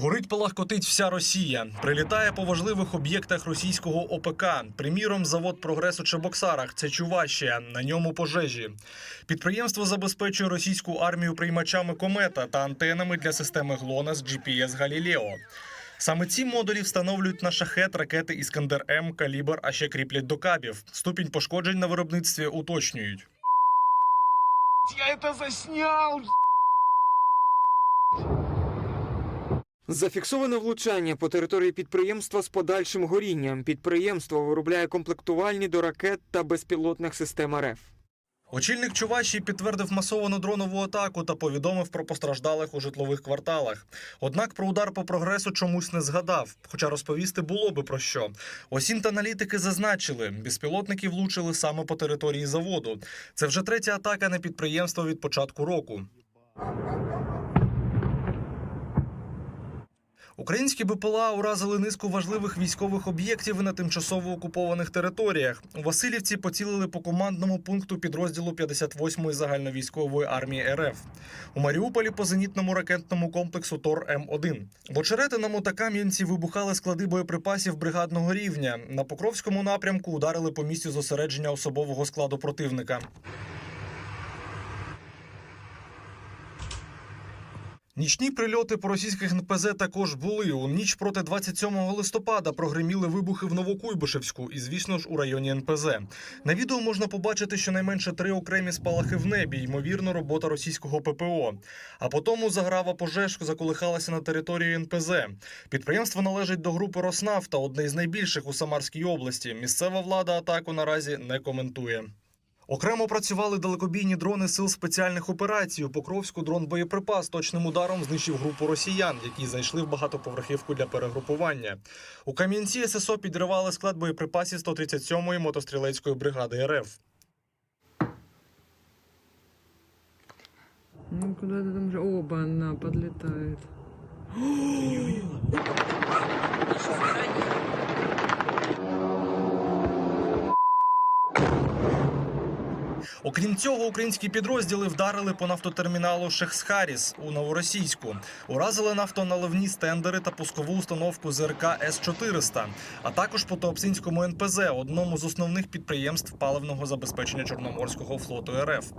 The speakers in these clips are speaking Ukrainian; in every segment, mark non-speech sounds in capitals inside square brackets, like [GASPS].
Горить палахкотить вся Росія. Прилітає по важливих об'єктах російського ОПК. Приміром, завод прогрес у Чебоксарах. Це Чувашія. На ньому пожежі. Підприємство забезпечує російську армію приймачами комета та антенами для системи ГЛОНАСС GPS Галілео. Саме ці модулі встановлюють на шахет ракети Іскандер М, калібр, а ще кріплять до кабів. Ступінь пошкоджень на виробництві уточнюють. Я это заснял! Зафіксовано влучання по території підприємства з подальшим горінням. Підприємство виробляє комплектувальні до ракет та безпілотних систем РФ. Очільник Чувашії підтвердив масовану дронову атаку та повідомив про постраждалих у житлових кварталах. Однак про удар по прогресу чомусь не згадав, хоча розповісти було би про що. Осінт-аналітики зазначили, безпілотники влучили саме по території заводу. Це вже третя атака на підприємство від початку року. Українські БПЛА уразили низку важливих військових об'єктів на тимчасово окупованих територіях. У Васильівці поцілили по командному пункту підрозділу 58-ї загальновійськової армії РФ. У Маріуполі по зенітному ракетному комплексу Тор М1. В Очеретиному та Кам'янці вибухали склади боєприпасів бригадного рівня. На Покровському напрямку ударили по місцю зосередження особового складу противника. Нічні прильоти по російських НПЗ також були. У ніч проти 27 листопада прогреміли вибухи в Новокуйбишевську і, звісно ж, у районі НПЗ. На відео можна побачити щонайменше три окремі спалахи в небі, ймовірно, робота російського ППО. А потім заграва пожеж заколихалася на території НПЗ. Підприємство належить до групи Роснафта, одне з найбільших у Самарській області. Місцева влада атаку наразі не коментує. Окремо працювали далекобійні дрони сил спеціальних операцій. У Покровську дрон боєприпас точним ударом знищив групу росіян, які зайшли в багатоповерхівку для перегрупування. У Кам'янці ССО підривали склад боєприпасів 137-ї мотострілецької бригади РФ. Ну, куда-то там же... Оба, она подлетает. [GASPS] Окрім цього, українські підрозділи вдарили по нафтотерміналу Шехсхаріс у новоросійську, уразили нафтоналивні стендери та пускову установку ЗРК С-400, а також по Туапсинському НПЗ, одному з основних підприємств паливного забезпечення Чорноморського флоту РФ.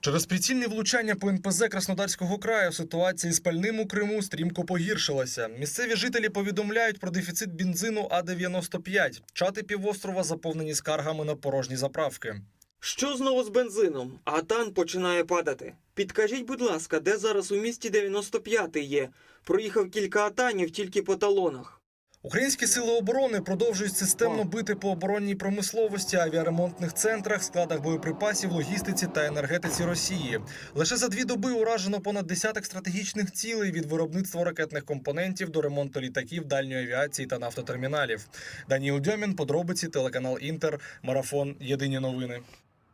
Через прицільні влучання по НПЗ Краснодарського краю ситуація з пальним у Криму стрімко погіршилася. Місцеві жителі повідомляють про дефіцит бензину А-95. Чати півострова заповнені скаргами на порожні заправки. Що знову з бензином? А тан починає падати. Підкажіть, будь ласка, де зараз у місті 95-й є? Проїхав кілька атанів тільки по талонах. Українські сили оборони продовжують системно бити по оборонній промисловості, авіаремонтних центрах, складах боєприпасів, логістиці та енергетиці Росії. Лише за дві доби уражено понад десяток стратегічних цілей від виробництва ракетних компонентів до ремонту літаків, дальньої авіації та нафтотерміналів. Даніл Дьомін, подробиці, телеканал Інтер, марафон. Єдині новини.